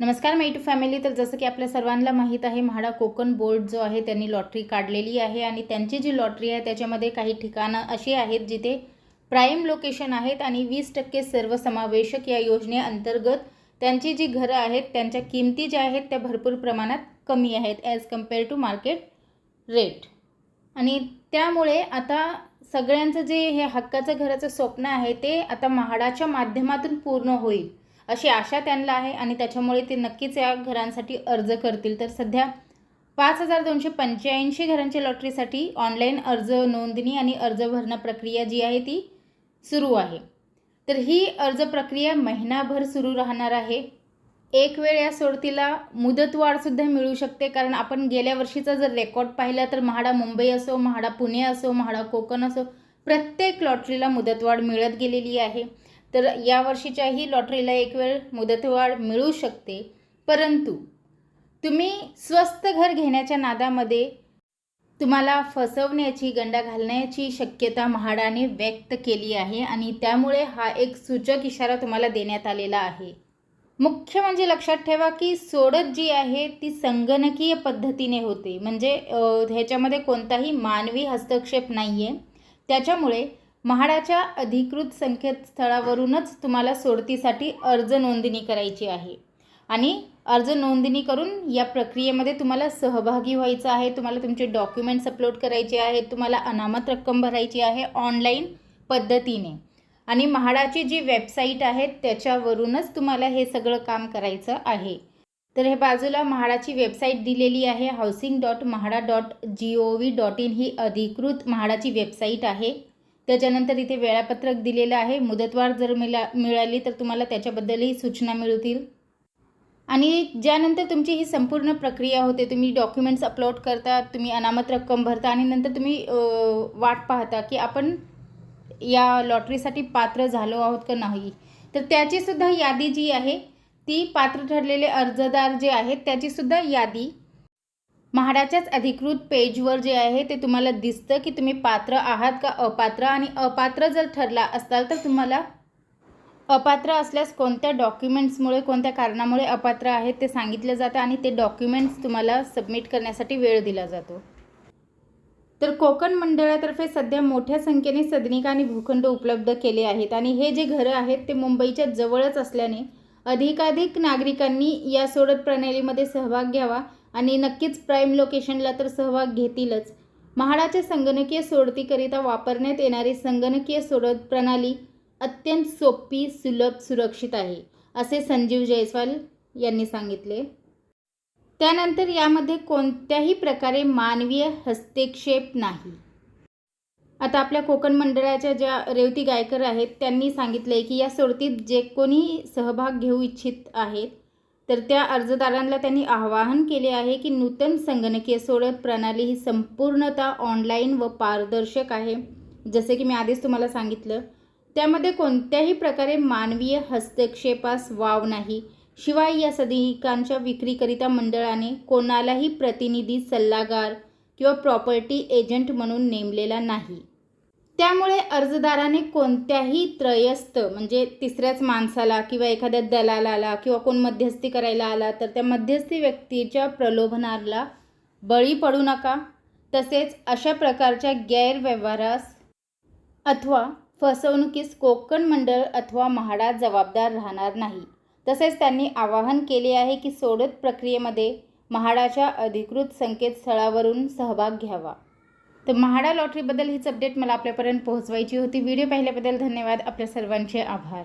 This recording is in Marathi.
नमस्कार माई टू फॅमिली तर जसं की आपल्या सर्वांना माहीत आहे म्हाडा कोकण बोर्ड जो आहे त्यांनी लॉटरी काढलेली आहे आणि त्यांची जी लॉटरी आहे त्याच्यामध्ये काही ठिकाणं अशी आहेत जिथे प्राईम लोकेशन आहेत आणि वीस टक्के सर्वसमावेशक या योजनेअंतर्गत त्यांची जी घरं आहेत त्यांच्या किमती ज्या आहेत त्या भरपूर प्रमाणात कमी आहेत as compare to market rate आणि त्यामुळे आता सगळ्यांचं जे हे हक्काचं घराचं स्वप्न आहे ते आता म्हाडाच्या माध्यमातून पूर्ण होईल. अशी आशा त्यांना आहे आणि त्याच्यामुळे ते नक्कीच या घरांसाठी अर्ज करतील. तर सध्या पाच हजार दोनशे पंच्याऐंशी घरांच्या लॉटरीसाठी ऑनलाईन अर्ज नोंदणी आणि अर्ज भरणं प्रक्रिया जी आहे ती सुरू आहे. तर ही अर्ज प्रक्रिया महिनाभर सुरू राहणार आहे. एक वेळ या सोडतीला मुदतवाढसुद्धा मिळू शकते कारण आपण गेल्या वर्षीचा जर रेकॉर्ड पाहिला तर म्हाडा मुंबई असो म्हाडा पुणे असो म्हाडा कोकण असो प्रत्येक लॉटरीला मुदतवाढ मिळत गेलेली आहे. तर यावर्षीच्याही लॉटरीला एक वेळ मुदतवाढ मिळू शकते. परंतु तुम्ही स्वस्त घर घेण्याच्या नादामध्ये तुम्हाला फसवण्याची गंडा घालण्याची शक्यता म्हाडाने व्यक्त केली आहे आणि त्यामुळे हा एक सूचक इशारा तुम्हाला देण्यात आलेला आहे. मुख्य म्हणजे लक्षात ठेवा की सोडत जी आहे ती संगणकीय पद्धतीने होते. म्हणजे ह्याच्यामध्ये कोणताही मानवी हस्तक्षेप नाही आहे त्याच्यामुळे म्हाडाच्या अधिकृत संकेतस्थळावरूनच तुम्हाला सोडतीसाठी अर्ज नोंदणी करायची आहे. आणि अर्ज नोंदणी करून या प्रक्रियेमध्ये तुम्हाला सहभागी व्हायचं आहे तुम्हाला तुमचे डॉक्युमेंट्स अपलोड करायचे आहेत तुम्हाला अनामत रक्कम भरायची आहे ऑनलाईन पद्धतीने. आणि म्हाडाची जी वेबसाईट आहे त्याच्यावरूनच तुम्हाला हे सगळं काम करायचं आहे. तर हे बाजूला म्हाडाची वेबसाईट दिलेली आहे housing dot MHADA dot G O V dot in ही अधिकृत म्हाडाची वेबसाईट आहे. त्याच्यानंतर इथे वेळापत्रक दिलेलं आहे. मुदतवाढ जर मिळा मिळाली तर तुम्हाला त्याच्याबद्दलही सूचना मिळतील. आणि ज्यानंतर तुमची ही संपूर्ण प्रक्रिया होते तुम्ही डॉक्युमेंट्स अपलोड करता तुम्ही अनामत रक्कम भरता आणि नंतर तुम्ही वाट पाहता की आपण या लॉटरीसाठी पात्र झालो आहोत का नाही. तर त्याचीसुद्धा यादी जी आहे ती पात्र ठरलेले अर्जदार जे आहेत त्याचीसुद्धा यादी म्हाडाच्याच अधिकृत पेजवर जे आहे ते तुम्हाला दिसतं की तुम्ही पात्र आहात का अपात्र? आणि अपात्र जर ठरला असाल तर तुम्हाला अपात्र असल्यास कोणत्या डॉक्युमेंट्समुळे कोणत्या कारणामुळे अपात्र आहेत ते सांगितलं जातं आणि ते डॉक्युमेंट्स तुम्हाला सबमिट करण्यासाठी वेळ दिला जातो. तर कोकण मंडळातर्फे सध्या मोठ्या संख्येने सदनिका आणि भूखंड उपलब्ध केले आहेत आणि हे जे घरं आहेत ते मुंबईच्या जवळच असल्याने अधिकाधिक नागरिकांनी या सोडत प्रणालीमध्ये सहभाग घ्यावा. आणि नक्कीच प्राईम लोकेशनला तर सहभाग घेतीलच. म्हाडाच्या संगणकीय सोडतीकरिता वापरण्यात येणारी संगणकीय सोडत प्रणाली अत्यंत सोपी सुलभ सुरक्षित आहे असे संजीव जयस्वाल यांनी सांगितले. त्यानंतर यामध्ये कोणत्याही प्रकारे मानवीय हस्तक्षेप नाही. आता आपल्या कोकण मंडळाच्या ज्या रेवती गायकर आहेत त्यांनी सांगितले की या सोडतीत जे कोणी सहभाग घेऊ इच्छित आहेत तर त्या अर्जदारांना त्यांनी आवाहन केले आहे की नूतन संगणकीय सोडत प्रणाली ही संपूर्णतः ऑनलाईन व पारदर्शक आहे. जसे की मी आधीच तुम्हाला सांगितलं त्यामध्ये कोणत्याही प्रकारे मानवीय हस्तक्षेपास वाव नाही. शिवाय या सदिकांच्या विक्रीकरिता मंडळाने कोणालाही प्रतिनिधी सल्लागार किंवा प्रॉपर्टी एजंट म्हणून नेमलेला नाही. त्यामुळे अर्जदाराने कोणत्याही त्रयस्थ म्हणजे तिसऱ्याच माणसाला किंवा एखाद्या दलालाला किंवा कोण मध्यस्थी करायला आला तर त्या मध्यस्थी व्यक्तीच्या प्रलोभनाला बळी पडू नका. तसेच अशा प्रकारच्या गैरव्यवहारास अथवा फसवणुकीस कोकण मंडळ अथवा म्हाडा जबाबदार राहणार नाही. तसेच त्यांनी आवाहन केले आहे की सोडत प्रक्रियेमध्ये म्हाडाच्या अधिकृत संकेतस्थळावरून सहभाग घ्यावा. तर म्हाडा लॉटरीबद्दल हीच अपडेट मला आपल्यापर्यंत पोहोचवायची होती. व्हिडिओ पाहिल्याबद्दल धन्यवाद. आपल्या सर्वांचे आभार.